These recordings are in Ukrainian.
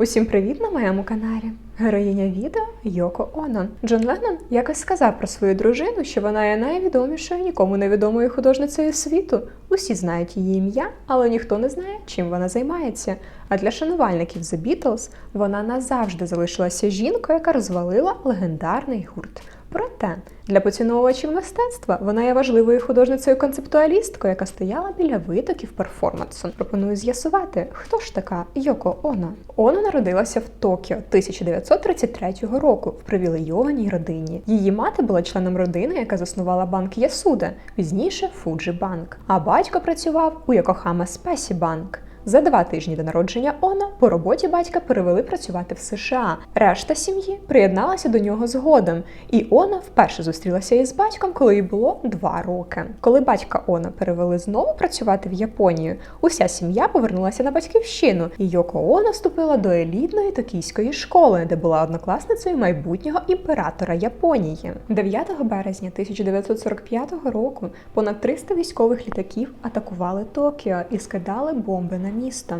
Усім привіт на моєму каналі. Героїня відео Йоко Оно. Джон Леннон якось сказав про свою дружину, що вона є найвідомішою нікому невідомою художницею світу. Усі знають її ім'я, але ніхто не знає, чим вона займається. А для шанувальників The Beatles вона назавжди залишилася жінкою, яка розвалила легендарний гурт. Проте для поціновувачів мистецтва вона є важливою художницею-концептуалісткою, яка стояла біля витоків перформансу. Пропоную з'ясувати, хто ж така Йоко Оно. Оно народилася в Токіо 1933 року в привілейованій родині. Її мати була членом родини, яка заснувала банк Ясуда, пізніше Фуджі Банк. А батько працював у Йокохама Спесі Банк. За два тижні до народження Оно по роботі батька перевели працювати в США. Решта сім'ї приєдналася до нього згодом, і Оно вперше зустрілася із батьком, коли їй було два роки. Коли батька Оно перевели знову працювати в Японію, уся сім'я повернулася на батьківщину, і Йоко Оно вступила до елітної токійської школи, де була однокласницею майбутнього імператора Японії. 9 березня 1945 року понад 300 військових літаків атакували Токіо і скидали бомби на місто.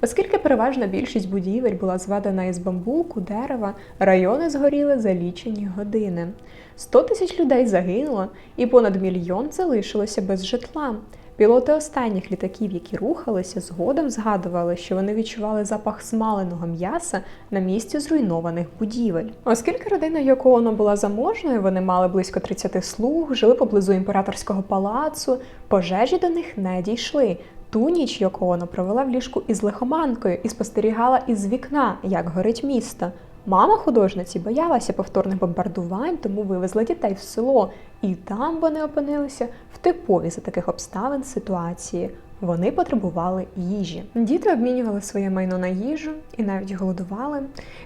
Оскільки переважна більшість будівель була зведена із бамбуку, дерева, райони згоріли за лічені години. 100 тисяч людей загинуло, і понад мільйон залишилося без житла. Пілоти останніх літаків, які рухалися, згодом згадували, що вони відчували запах смаленого м'яса на місці зруйнованих будівель. Оскільки родина Йокооно була заможною, вони мали близько 30 слуг, жили поблизу імператорського палацу, пожежі до них не дійшли. Ту ніч Йоко Оно провела в ліжку із лихоманкою і спостерігала із вікна, як горить місто. Мама художниці боялася повторних бомбардувань, тому вивезла дітей в село, і там вони опинилися в типовій за таких обставин ситуації. Вони потребували їжі. Діти обмінювали своє майно на їжу і навіть голодували.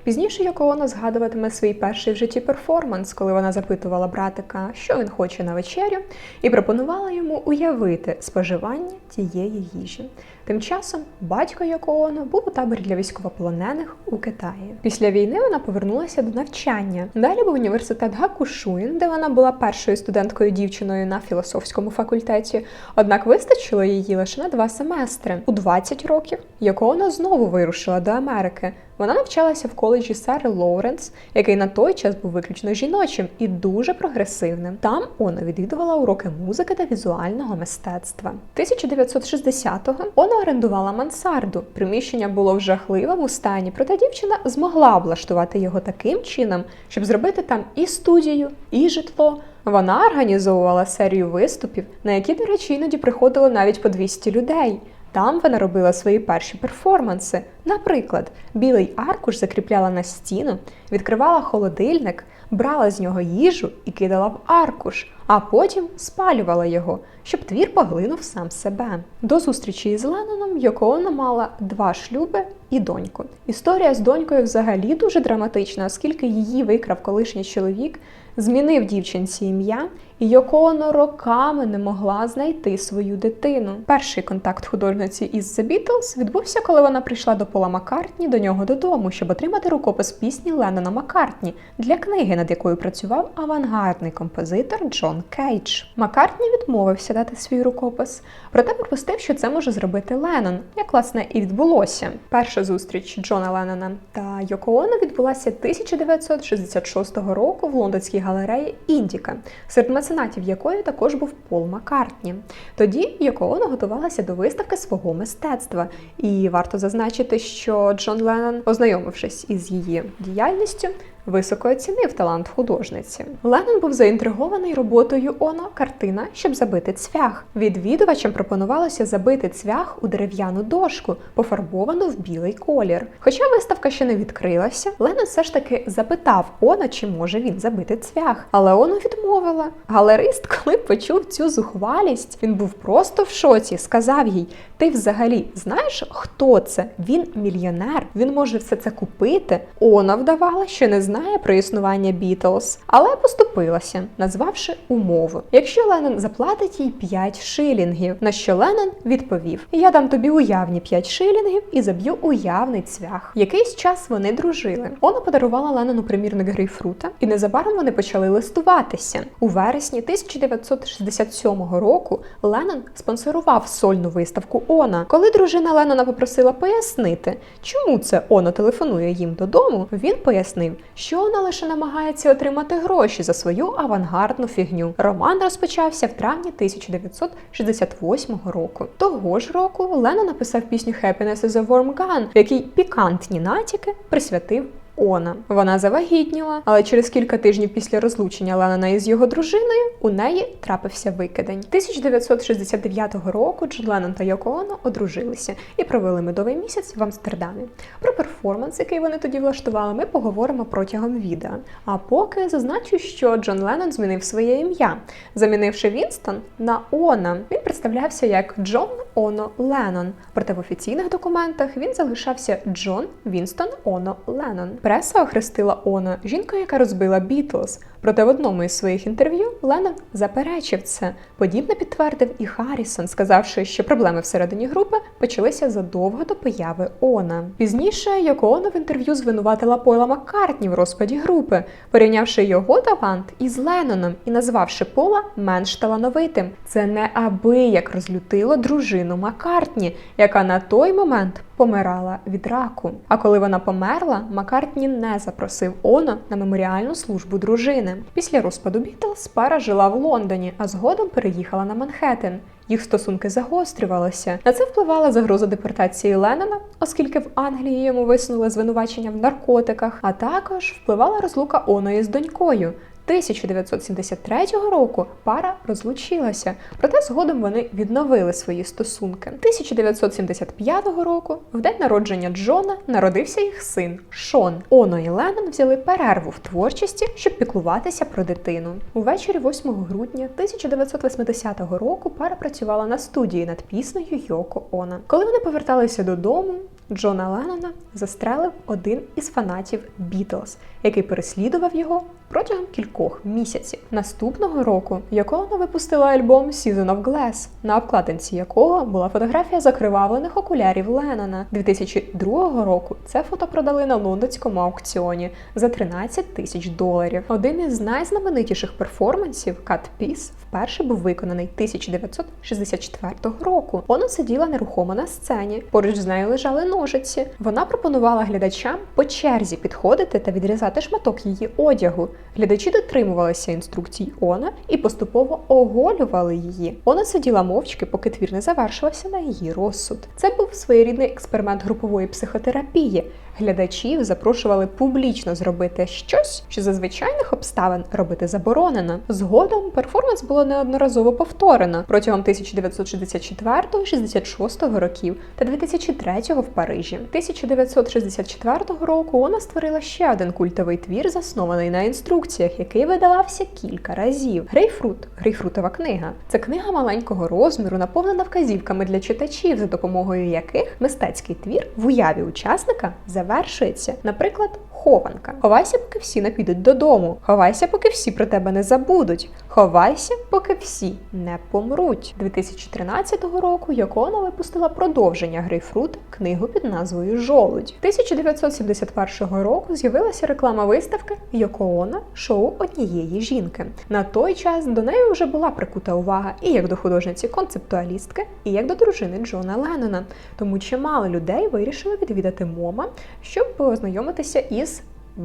Пізніше Якоона згадуватиме свій перший в житті перформанс, коли вона запитувала братика, що він хоче на вечерю, і пропонувала йому уявити споживання тієї їжі. Тим часом батько Йоко був у таборі для військовополонених у Китаї. Після війни вона повернулася до навчання. Далі був університет Гакушуїн, де вона була першою студенткою дівчиною на філософському факультеті. Однак вистачило її лише на два семестри. У 20 років Йоко знову вирушила до Америки. Вона навчалася в коледжі Сари Лоуренс, який на той час був виключно жіночим і дуже прогресивним. Там Оно відвідувала уроки музики та візуального мистецтва. 1960-го Оно орендувала мансарду. Приміщення було в жахливому стані, проте дівчина змогла облаштувати його таким чином, щоб зробити там і студію, і житло. Вона організовувала серію виступів, на які, до речі, іноді приходило навіть по 200 людей. Там вона робила свої перші перформанси. Наприклад, білий аркуш закріпляла на стіну, відкривала холодильник, брала з нього їжу і кидала в аркуш, а потім спалювала його, щоб твір поглинув сам себе. До зустрічі із Ленноном Йоко Оно мала два шлюби і доньку. Історія з донькою взагалі дуже драматична, оскільки її викрав колишній чоловік, змінив дівчинці ім'я, і Йоко роками не могла знайти свою дитину. Перший контакт художниці із The Beatles відбувся, коли вона прийшла до Пола Маккартні до нього додому, щоб отримати рукопис пісні Леннона Маккартні для книги, над якою працював авангардний композитор Джон Кейдж. Маккартні відмовився дати свій рукопис, проте припустив, що це може зробити Леннон, як власне і відбулося. Перша зустріч Джона Леннона та Йоко Оно відбулася 1966 року в лондонській галереї Індіка, серед меценатів якої також був Пол Маккартні. Тоді Йоко Оно готувалася до виставки свого мистецтва, і варто зазначити, що Джон Леннон, ознайомившись із її діяльністю, високо оцінив талант художниці. Леннон був заінтригований роботою Оно картина, щоб забити цвях. Відвідувачам пропонувалося забити цвях у дерев'яну дошку, пофарбовану в білий колір. Хоча виставка ще не відкрилася, Леннон все ж таки запитав Оно, чи може він забити цвях. Але Оно відмовила. Галерист, коли почув цю зухвалість, він був просто в шоці. Сказав їй: Ти взагалі знаєш, хто це? Він мільйонер, він може все це купити. Оно вдавала, що не знає знає про існування Бітлз, але поступилася, назвавши умову. Якщо Леннон заплатить їй 5 шилінгів, на що Леннон відповів: Я дам тобі уявні 5 шилінгів і заб'ю уявний цвях. Якийсь час вони дружили. Вона подарувала Леннону примірник грейпфрута, і незабаром вони почали листуватися. У вересні 1967 року Леннон спонсорував сольну виставку Она. Коли дружина Леннона попросила пояснити, чому це Оно телефонує їм додому, він пояснив, що вона лише намагається отримати гроші за свою авангардну фігню. Роман розпочався в травні 1968 року. Того ж року Лена написав пісню Happiness is a Warm Gun, в якій пікантні натяки присвятив Она. Вона завагітніла, але через кілька тижнів після розлучення Леннона із його дружиною у неї трапився викидень. 1969 року Джон Леннон та Йоко Оно одружилися і провели медовий місяць в Амстердамі. Про перформанс, який вони тоді влаштували, ми поговоримо протягом відео. А поки зазначу, що Джон Леннон змінив своє ім'я, замінивши Вінстон на Она. Він представлявся як Джон Оно Леннон. Проте в офіційних документах він залишався Джон Вінстон Оно Леннон. Преса охрестила Оно жінка, яка розбила Бітлз. Проте в одному із своїх інтерв'ю Леннон заперечив це. Подібне підтвердив і Харрісон, сказавши, що проблеми всередині групи почалися задовго до появи Она. Пізніше Йоко Оно в інтерв'ю звинуватила Пойла Маккартні в розпаді групи, порівнявши його талант із Ленноном і назвавши Пола менш талановитим. Це неабияк розлютило дружину Маккартні, яка на той момент помирала від раку. А коли вона померла, Маккартні не запросив Оно на меморіальну службу дружини. Після розпаду Бітлз пара жила в Лондоні, а згодом переїхала на Манхеттен. Їх стосунки загострювалися. На це впливала загроза депортації Леннона, оскільки в Англії йому висунули звинувачення в наркотиках, а також впливала розлука Оної з донькою. 1973 року пара розлучилася, проте згодом вони відновили свої стосунки. 1975 року, в день народження Джона, народився їх син Шон. Оно і Леннон взяли перерву в творчості, щоб піклуватися про дитину. Увечері 8 грудня 1980 року пара працювала на студії над піснею Йоко Оно. Коли вони поверталися додому, Джона Леннона застрелив один із фанатів Бітлз, який переслідував його протягом кількох місяців. Наступного року Йоко випустила альбом Season of Glass, на обкладинці якого була фотографія закривавлених окулярів Леннона. 2002 року це фото продали на лондонському аукціоні за 13 тисяч доларів. Один із найзнаменитіших перформансів Cut Piece вперше був виконаний 1964 року. Вона сиділа нерухомо на сцені. Поруч з нею лежали ножиці. Вона пропонувала глядачам по черзі підходити та відрізати шматок її одягу. Глядачі дотримувалися інструкцій Она і поступово оголювали її. Вона сиділа мовчки, поки твір не завершилася на її розсуд. Це був своєрідний експеримент групової психотерапії. Глядачів запрошували публічно зробити щось, що за звичайних обставин робити заборонено. Згодом перформанс було неодноразово повторено протягом 1964-66 років та 2003 в Парижі. 1964 року вона створила ще один культовий твір, заснований на інструкціях, який видавався кілька разів. Грейфрут грейфрутова книга. Це книга маленького розміру, наповнена вказівками для читачів, за допомогою яких мистецький твір в уяві учасника завершується. Наприклад, хованка. Ховайся, поки всі не підуть додому. Ховайся, поки всі про тебе не забудуть. Ховайся, поки всі не помруть. 2013 року Йокона випустила продовження Грейфрут, книгу під назвою Жолудь. 1971 року з'явилася реклама виставки Йокоона шоу однієї жінки. На той час до неї вже була прикута увага і як до художниці концептуалістки, і як до дружини Джона Леннона. Тому чимало людей вирішили відвідати МОМА, щоб познайомитися із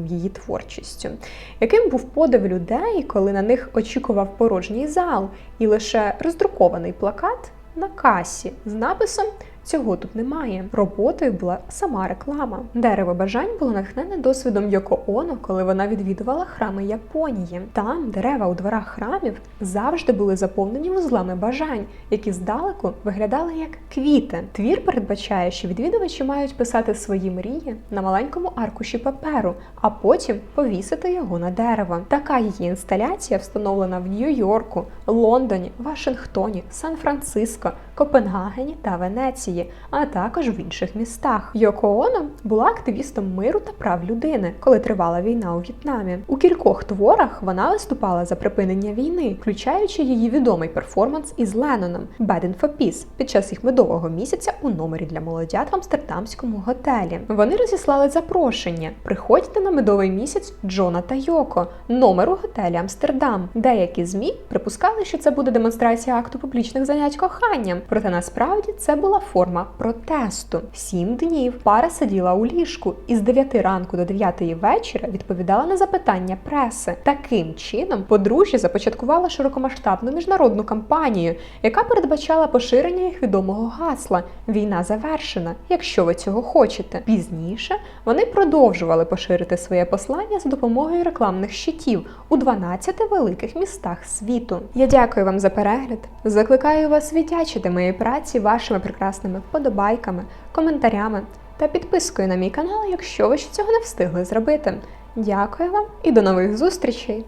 її творчістю. Яким був подив людей, коли на них очікував порожній зал і лише роздрукований плакат на касі з написом Цього тут немає. Роботою була сама реклама. Дерево бажань було натхнене досвідом Йоко Оно, коли вона відвідувала храми Японії. Там дерева у дворах храмів завжди були заповнені вузлами бажань, які здалеку виглядали як квіти. Твір передбачає, що відвідувачі мають писати свої мрії на маленькому аркуші паперу, а потім повісити його на дерево. Така її інсталяція встановлена в Нью-Йорку, Лондоні, Вашингтоні, Сан-Франциско, Копенгагені та Венеції. Франції, а також в інших містах. Йоко Оно була активістом миру та прав людини, коли тривала війна у В'єтнамі. У кількох творах вона виступала за припинення війни, включаючи її відомий перформанс із Ленноном «Bedding for Peace» під час їх медового місяця у номері для молодят в амстердамському готелі. Вони розіслали запрошення: приходьте на медовий місяць Джона та Йоко, номер у готелі Амстердам. Деякі змі припускали, що це буде демонстрація акту публічних занять коханням, проте насправді це була форма протесту. Сім днів пара сиділа у ліжку і з 9 ранку до 9 вечора відповідала на запитання преси. Таким чином, подружжя започаткувало широкомасштабну міжнародну кампанію, яка передбачала поширення їх відомого гасла Війна завершена, якщо ви цього хочете. Пізніше вони продовжували поширити своє послання за допомогою рекламних щитів у 12 великих містах світу. Я дякую вам за перегляд. Закликаю вас віддячити моїй праці вашими прекрасними вподобайками, коментарями та підпискою на мій канал, якщо ви ще цього не встигли зробити. Дякую вам і до нових зустрічей!